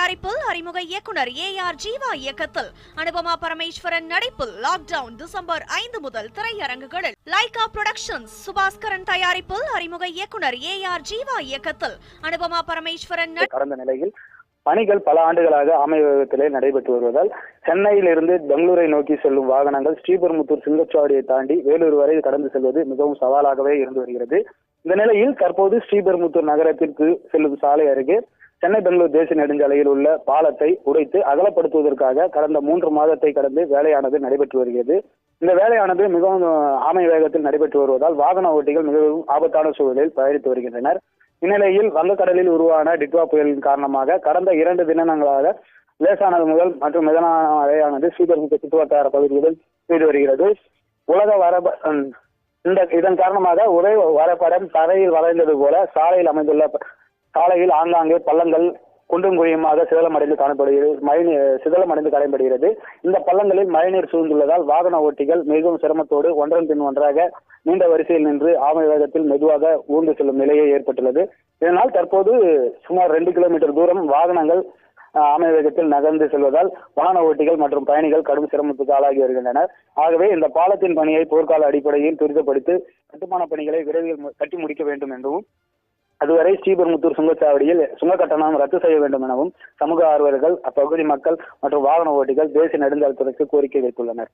தயாரிப்பில் அறிமுக இயக்குனர் ஏ ஆர் ஜீவா இயக்கத்தில். அனுபமா பரமேஸ்வரன் நடிப்பில் லாக்டவுன் டிசம்பர் ஐந்து முதல் திரையரங்குகளில். லைகா புரொடக்ஷன்ஸ் சுபாஸ்கரன் தயாரிப்பில் அறிமுக இயக்குனர் ஏ ஆர் ஜீவா இயக்கத்தில். அனுபமா பரமேஸ்வரன் கடந்த நிலையில் பணிகள் பல ஆண்டுகளாக அமைவகத்திலே நடைபெற்று வருவதால் சென்னையிலிருந்து பெங்களூரை நோக்கி செல்லும் வாகனங்கள் ஸ்ரீபெரும்புத்தூர் சிங்கச்சாவடியை தாண்டி வேலூர் வரை கடந்து செல்வது மிகவும் சவாலாகவே இருந்து வருகிறது. இந்த நிலையில் தற்போது ஸ்ரீபெரும்புத்தூர் நகரத்திற்கு செல்லும் சாலை அருகே சென்னை பெங்களூர் தேசிய நெடுஞ்சாலையில் உள்ள பாலத்தை உடைத்து அகலப்படுத்துவதற்காக கடந்த மூன்று மாதத்தை கடந்து வேலையானது நடைபெற்று வருகிறது. இந்த வேலையானது மிகவும் ஆமை வேகத்தில் நடைபெற்று வருவதால் வாகன ஓட்டிகள் மிகவும் ஆபத்தான சூழலில் பயணித்து வருகின்றனர். இந்நிலையில் வங்கக்கடலில் உருவான டிட்வா புயலின் காரணமாக கடந்த இரண்டு தினங்களாக லேசானது முதல் மற்றும் மிதமான மழையானது ஸ்ரீபெரும்புத்தூர் சுற்றுவட்டார பகுதிகளில் பெய்து வருகிறது. உலக வர இந்த இதன் காரணமாக ஒரே வரைபடம் தரையில் வளைந்தது போல சாலையில் அமைந்துள்ள காலையில் ஆங்காங்கே பள்ளங்கள் குண்டும் குழியுமாக சிதலமடைந்து காணப்படுகிறது மழைநீர் சிதலமடைந்து காணப்படுகிறது. இந்த பள்ளங்களில் மழைநீர் சூழ்ந்துள்ளதால் வாகன ஓட்டிகள் மிகவும் சிரமத்தோடு ஒன்றன் பின் ஒன்றாக நீண்ட வரிசையில் நின்று ஆமை வேகத்தில் மெதுவாக ஊர்ந்து செல்லும் நிலையே ஏற்பட்டுள்ளது. இதனால் தற்போது சுமார் ரெண்டு கிலோமீட்டர் தூரம் வாகனங்கள் ஆமை வேகத்தில் நகர்ந்து செல்வதால் வாகன ஓட்டிகள் மற்றும் பயணிகள் கடும் சிரமத்துக்கு ஆளாகி வருகின்றனர். ஆகவே இந்த பாலத்தின் பணியை போர்க்கால அடிப்படையில் துரிதப்படுத்தி கட்டுமான பணிகளை விரைவில் கட்டி முடிக்க வேண்டும் என்றும் அதுவரை ஸ்ரீபெரும்புத்தூர் சுங்கச்சாவடியில் சுங்க கட்டணம் ரத்து செய்ய வேண்டும் எனவும் சமூக ஆர்வலர்கள் அப்பகுதி மக்கள் மற்றும் வாகன ஓட்டிகள் தேசிய நெடுஞ்சாலைத்துறைக்கு கோரிக்கை வைத்துள்ளனர்.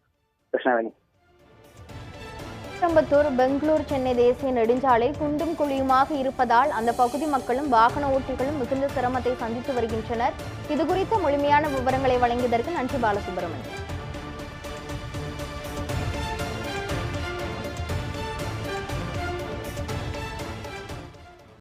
கிருஷ்ணவேணி. கோயம்புத்தூர் பெங்களூர் சென்னை தேசிய நெடுஞ்சாலை குண்டும் குழியுமாக இருப்பதால் அந்த பகுதி மக்களும் வாகன ஓட்டிகளும் மிகுந்த சிரமத்தை சந்தித்து வருகின்றனர். இதுகுறித்த முழுமையான விவரங்களை வழங்கியதற்கு நன்றி பாலசுப்ரமணியன்